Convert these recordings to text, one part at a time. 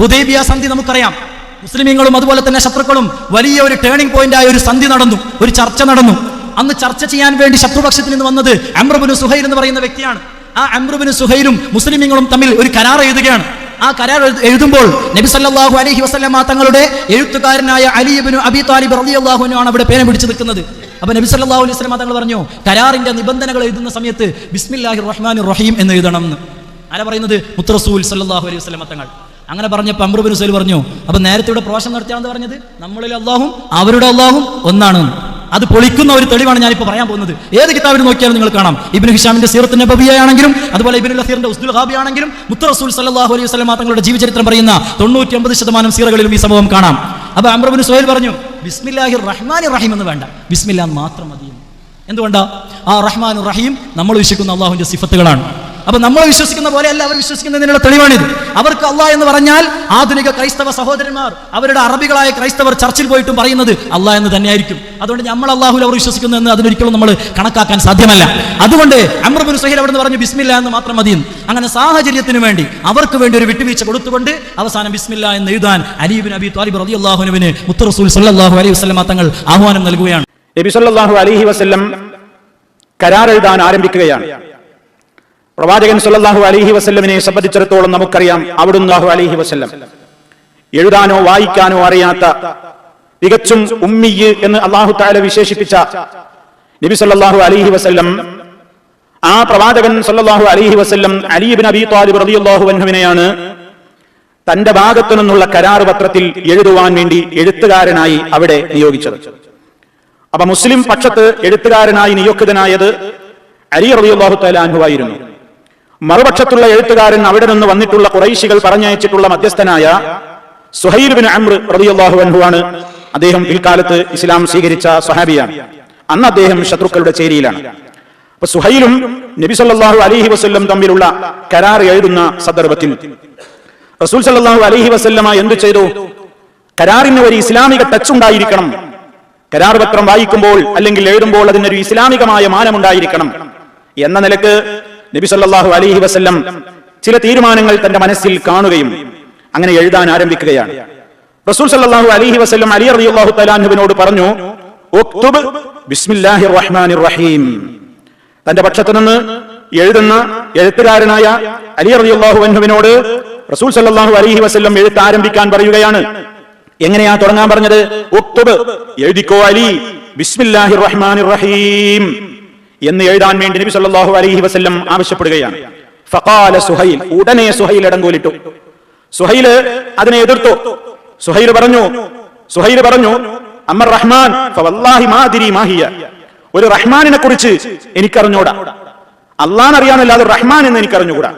Hudaibiya സന്ധി നമുക്കറിയാം. മുസ്ലിമീങ്ങളും അതുപോലെ തന്നെ ശത്രുക്കളും വലിയ ഒരു ടേണിംഗ് പോയിന്റായ ഒരു സന്ധി നടന്നു ഒരു ചർച്ച നടന്നു. അന്ന് ചർച്ച ചെയ്യാൻ വേണ്ടി ശത്രുപക്ഷത്തിൽ നിന്ന് വന്നത് അമ്രബിന് സുഹൈൽ എന്ന് പറയുന്ന വ്യക്തിയാണ്. ആ അമ്രബിന് സുഹൈലും മുസ്ലിമീങ്ങളും തമ്മിൽ ഒരു കരാർ എഴുതുകയാണ്. ആ കരാർ എഴുതുമ്പോൾ നബി സല്ലാഹു അലഹി വസല്ലമ തങ്ങളുടെ എഴുത്തുകാരനായ അലിബിനു അബി താലിബ് റളിയല്ലാഹു ആണ് അവിടെ പേന പിടിച്ചു നിൽക്കുന്നത്. അപ്പൊ നബി സല്ലാഹു അലൈഹി വസല്ലമ തങ്ങൾ പറഞ്ഞു കരാറിന്റെ നിബന്ധനകൾ എഴുതുന്ന സമയത്ത് ബിസ്മില്ലാഹി റഹ്മാൻ റഹീം എന്ന് എഴുതണം എന്ന്. ആരാ പറയുന്നത്? മുത്തറസൂൽ സല്ലാഹു അലൈഹി വസല്ലമ തങ്ങൾ. അങ്ങനെ പറഞ്ഞപ്പോൾ അമ്രുബിൻ സുഹൈൽ പറഞ്ഞു അപ്പൊ നേരത്തെ ഇവിടെ പ്രോഷം നടത്തിയാണെന്ന് പറഞ്ഞത്? നമ്മളിൽ അള്ളാഹും അവരുടെ അള്ളാഹും ഒന്നാണ്. അത് പൊളിക്കുന്ന ഒരു തെളിവാണ് ഞാനിപ്പോൾ പറയാൻ പോകുന്നത്. ഏത് കിതാബിൽ നോക്കിയാലും നിങ്ങൾ കാണാം. ഇബിൻ ഹിഷാമിന്റെ സീറത്ത് ബബിയാണെങ്കിലും അതുപോലെ ഇബിൻ ലസീറിന്റെ ഉസ്ദുൽ ഹാബി ആണെങ്കിലും മുത്ത റസൂൽ സല്ലല്ലാഹു അലൈഹി വസല്ലം തങ്ങളുടെ ജീവചരിത്രം പറയുന്ന തൊണ്ണൂറ്റി ഒമ്പത് ശതമാനം സീറകളിലും ഈ സംഭവം കാണാം. അപ്പൊ അമ്രബിൻ സുഹൈൽ പറഞ്ഞു ബിസ്മില്ലാഹി റഹ്മാൻ റഹീം എന്ന് വേണ്ട. ബിസ്മില്ലാൻ മാത്രം മതി. എന്തുകൊണ്ടാ? ആ റഹ്മാൻ റഹീം നമ്മൾ വിശ്വസിക്കുന്ന അള്ളാഹുവിന്റെ സിഫത്തുകളാണ്. അപ്പൊ നമ്മൾ വിശ്വസിക്കുന്ന പോലെയല്ല അവർ വിശ്വസിക്കുന്നതിനുള്ള തെളിവാണിത്. അവർക്ക് അല്ല എന്ന് പറഞ്ഞാൽ ആധുനിക ക്രൈസ്തവ സഹോദരന്മാർ അവരുടെ അറബികളായ ക്രൈസ്തവർ ചർച്ചിൽ പോയിട്ടും പറയുന്നത് അല്ല എന്ന് തന്നെയായിരിക്കും. അതുകൊണ്ട് നമ്മൾ അള്ളാഹുൽ അവർ വിശ്വസിക്കുന്നു എന്ന് അതിനൊരിക്കലും നമ്മൾ കണക്കാക്കാൻ സാധ്യമല്ല. അതുകൊണ്ട് അമ്രബുൻ സുഹൈൽ അവിടെ നിന്ന് പറഞ്ഞു ബിസ്മില്ല എന്ന് മാത്രം മതി. എന്ന്. അങ്ങനെ സാഹചര്യത്തിന് വേണ്ടി അവർക്ക് വേണ്ടി ഒരു വിട്ടുവീഴ്ച കൊടുത്തുകൊണ്ട് അവസാനം ബിസ്മില്ല എന്ന് എഴുതാൻ അലീബിൻ അബി താലിബ് റബി അള്ളാഹുനുവിന് മുത്തറസൂൽ സല്ലാഹു അലൈഹി വസ്ലമ തങ്ങൾ ആഹ്വാനം നൽകുകയാണ്. നബി സല്ലാഹു അലൈഹി വസല്ലം കരാർ എഴുതാൻ ആരംഭിക്കുകയാണ്. പ്രവാചകൻ സുല്ലാഹു അലൈഹി വസ്ല്ലമിനെ സംബന്ധിച്ചിടത്തോളം നമുക്കറിയാം അവിടുന്ന് അലൈഹി വസ്ല്ലം. എഴുതാനോ വായിക്കാനോ അറിയാത്ത തികച്ചും ഉമ്മിയ് എന്ന് അള്ളാഹു താല വിശേഷിപ്പിച്ച നബി സല്ലാഹു അലൈഹി വസ്ല്ലം ആ പ്രവാചകൻ സല്ലാഹു അലൈഹി വസ്ല്ലം അലീബിൻ അബി താലിബ് റളിയല്ലാഹു അൻഹുവിനെയാണ് തന്റെ ഭാഗത്തു നിന്നുള്ള കരാർ പത്രത്തിൽ എഴുതുവാൻ വേണ്ടി എഴുത്തുകാരനായി അവിടെ നിയോഗിച്ചത്. അപ്പൊ മുസ്ലിം പക്ഷത്ത് എഴുത്തുകാരനായി നിയോഗിതനായത് അലി അൻഹു ആയിരുന്നു. മറുപക്ഷത്തുള്ള എഴുത്തുകാരൻ അവിടെ നിന്ന് വന്നിട്ടുള്ള കുറൈശികൾ പറഞ്ഞയച്ചിട്ടുള്ള മധ്യസ്ഥനായ സുഹൈൽ ബിൻ റളിയല്ലാഹു അൻഹു ആണ് അദ്ദേഹം പിൽക്കാലത്ത് ഇസ്ലാം സ്വീകരിച്ച സ്വഹാബിയാണ്. അന്ന് അദ്ദേഹം ശത്രുക്കളുടെ ചേരിയിലാണ്. അപ്പൊ സുഹൈലും നബി സല്ലാഹു അലഹി വസ്ല്ലം തമ്മിലുള്ള കരാർ എഴുതുന്ന സന്ദർഭത്തിൽ റസൂൽ സല്ലാഹു അലഹി വസല്ലമ എന്തു ചെയ്തു? കരാറിന് ഒരു ഇസ്ലാമിക ടച്ച് ഉണ്ടായിരിക്കണം. കരാർ പത്രം വായിക്കുമ്പോൾ അല്ലെങ്കിൽ എഴുതുമ്പോൾ അതിനൊരു ഇസ്ലാമികമായ മാനമുണ്ടായിരിക്കണം. എന്ന നിലയ്ക്ക് നബി സല്ലാഹു അലഹി വസ്ല്ലം ചില തീരുമാനങ്ങൾ തന്റെ മനസ്സിൽ കാണുകയും അങ്ങനെ എഴുതാൻ ആരംഭിക്കുകയാണ്. റസൂൽ സല്ലാഹു അലഹി വസ്ല്ലം അലി അറിയാഹു തലാഹുവിനോട് പറഞ്ഞു റഹ്മാനിർ റഹീം തന്റെ പക്ഷത്തു നിന്ന് എഴുതുന്ന എഴുത്തുകാരനായ അലി അറിയാഹു അൻഹുവിനോട് റസൂൽ സല്ലാഹു അലഹി വസ്ല്ലം എഴുത്ത് ആരംഭിക്കാൻ പറയുകയാണ്. എങ്ങനെയാ തുടങ്ങാൻ പറഞ്ഞത്? എഴുതിക്കോ അലി. ബിസ്മില്ലാഹി റഹ്മാൻ റഹീം എന്ന് എഴുതാൻ വേണ്ടി നബി സല്ലല്ലാഹു അലൈഹി വസല്ലം ആവശ്യപ്പെടുകയാണ്. ഫഖാല സുഹൈൽ ഉടനെ സുഹൈൽ ഇടങ്കോലിട്ടു സുഹൈൽ അതിനെ എതിർത്തു. സുഹൈൽ പറഞ്ഞു സുഹൈൽ പറഞ്ഞു അമ്മർ റഹ്മാൻ മാഹിയ. ഒരു റഹ്മാനിനെ കുറിച്ച് എനിക്കറിഞ്ഞൂടാ. അള്ളാൻ അറിയാമല്ലാതെ റഹ്മാൻ എന്ന് എനിക്കറിഞ്ഞുകൂടാ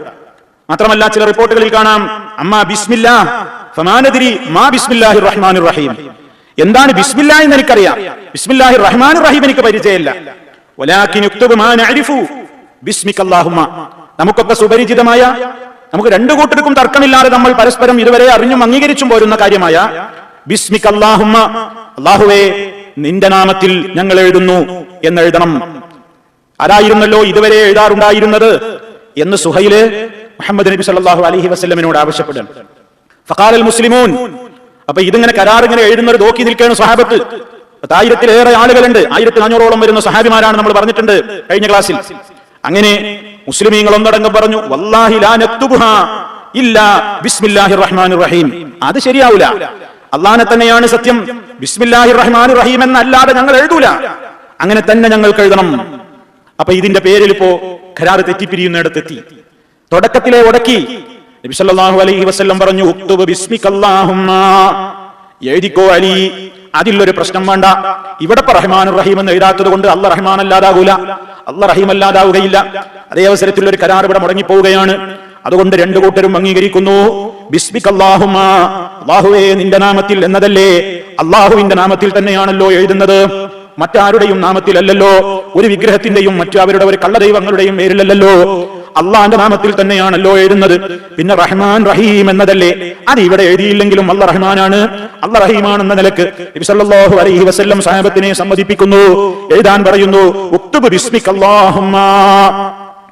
മാത്രമല്ല ചില റിപ്പോർട്ടുകളിൽ കാണാം അമ്മ ബിസ്മില്ലാ ഫമാനദിരി മാ ബിസ്മില്ലാഹി റഹ്മാനിർ റഹീം. എന്താണ് ബിസ്മില്ലാ എന്ന് എനിക്കറിയാം. ബിസ്മില്ലാഹി റഹ്മാനിർ റഹീം എനിക്ക് പരിചയമില്ല. നമുക്കൊക്കെ സുപരിചിതമായ നമുക്ക് രണ്ടു കൂട്ടർക്കും തർക്കമില്ലാതെ നമ്മൾ പരസ്പരം ഇതുവരെ അറിഞ്ഞും അംഗീകരിച്ചും പോരുന്ന കാര്യമായ ബിസ്മിക അല്ലാഹുമ്മ അല്ലാഹുവേ നിന്റെ നാമത്തിൽ ഞങ്ങൾ എഴുതുന്നു എന്നെഴുതണം. ആരായിരുന്നല്ലോ ഇതുവരെ എഴുതാറുണ്ടായിരുന്നത് എന്ന് സുഹൈൽ മുഹമ്മദ് നബി സല്ലല്ലാഹു അലൈഹി വസ്ലമിനോട് ആവശ്യപ്പെടുന്നു. ഫഖാലൽ മുസ്ലിമൂൻ. അപ്പൊ ഇതിങ്ങനെ കരാർ ഇങ്ങനെ എഴുതുന്നത് നോക്കി നിൽക്കുകയാണ് സ്വഹാബത്ത്. പത്തായിരത്തിലേറെ ആളുകളുണ്ട്. ആയിരത്തി നാനൂറോളം വരുന്ന സഹാബിമാരാണ് നമ്മൾ പറഞ്ഞിട്ടുണ്ട് കഴിഞ്ഞ ക്ലാസ്സിൽ. അങ്ങനെ മുസ്ലിമീങ്ങൾ ഒന്നടങ്കം പറഞ്ഞു വല്ലാഹി ബിസ്മില്ലാഹിർ റഹ്മാനിർ റഹീം അത് ശരിയാവൂല. അള്ളാനെ തന്നെയാണ് സത്യം. ബിസ്മില്ലാഹി റഹ്മാൻ റഹീം എന്നല്ലാതെ ഞങ്ങൾ എഴുതൂല. അങ്ങനെ തന്നെ ഞങ്ങൾ എഴുതണം. അപ്പൊ ഇതിന്റെ പേരിൽ ഇപ്പോ ഖരാറ് തെറ്റിപ്പിരിയുന്നിടത്തെത്തി. തുടക്കത്തിലെ ഉടക്കി സല്ലല്ലാഹു അലൈഹി വസല്ലം പറഞ്ഞു ഉക്തുബ് ബിസ്മികല്ലാഹുമ്മ. എഴുതിക്കോ അലി. അതിലൊരു പ്രശ്നം വേണ്ട. ഇവിടെ റഹ്മാൻ റഹീം എന്ന് എഴുതാത്തത് കൊണ്ട് അല്ല റഹ്മാൻ അല്ലാതാകൂല അല്ല റഹീം അല്ലാതാവുകയില്ല അതേ അവസരത്തിൽ ഒരു കരാർ ഇവിടെ മുടങ്ങിപ്പോവുകയാണ്. അതുകൊണ്ട് രണ്ടു കൂട്ടരും അംഗീകരിക്കുന്നു. നിന്റെ നാമത്തിൽ എന്നതല്ലേ? അള്ളാഹുവിന്റെ നാമത്തിൽ തന്നെയാണല്ലോ എഴുതുന്നത്. മറ്റാരുടെയും നാമത്തിലല്ലല്ലോ. ഒരു വിഗ്രഹത്തിന്റെയും മറ്റു അവരുടെ ഒരു കള്ളദൈവങ്ങളുടെയും പേരിലല്ലല്ലോ. അള്ളാന്റെ നാമത്തിൽ തന്നെയാണല്ലോ എഴുതുന്നത്. പിന്നെ റഹ്മാൻ റഹീം എന്നതല്ലേ? അത് ഇവിടെ എഴുതിയില്ലെങ്കിലും അല്ല റഹ്മാനാണ്. അല്ല റഹീമാണ് എന്ന നിലയ്ക്ക് നബി സല്ലല്ലാഹു അലൈഹി വസല്ലം സാഹബത്തിനെ സമ്മതിപ്പിക്കുന്നു. എഴുതാൻ പറയുന്നു ഉക്തുബ് ബിസ്മിക് അല്ലാഹുമ്മ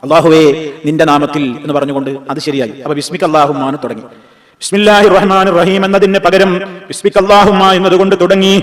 അള്ളാഹുവേ നിന്റെ നാമത്തിൽ എന്ന് പറഞ്ഞുകൊണ്ട് അത് ശരിയായി. അപ്പൊ ബിസ്മിക് അള്ളാഹുമാണ് തുടങ്ങി. ബിസ്മില്ലാഹി റഹ്മാൻ റഹീം എന്നതിന് പകരം ബിസ്മിക്കല്ലാഹുമ്മ എന്നതുകൊണ്ട് തുടങ്ങി.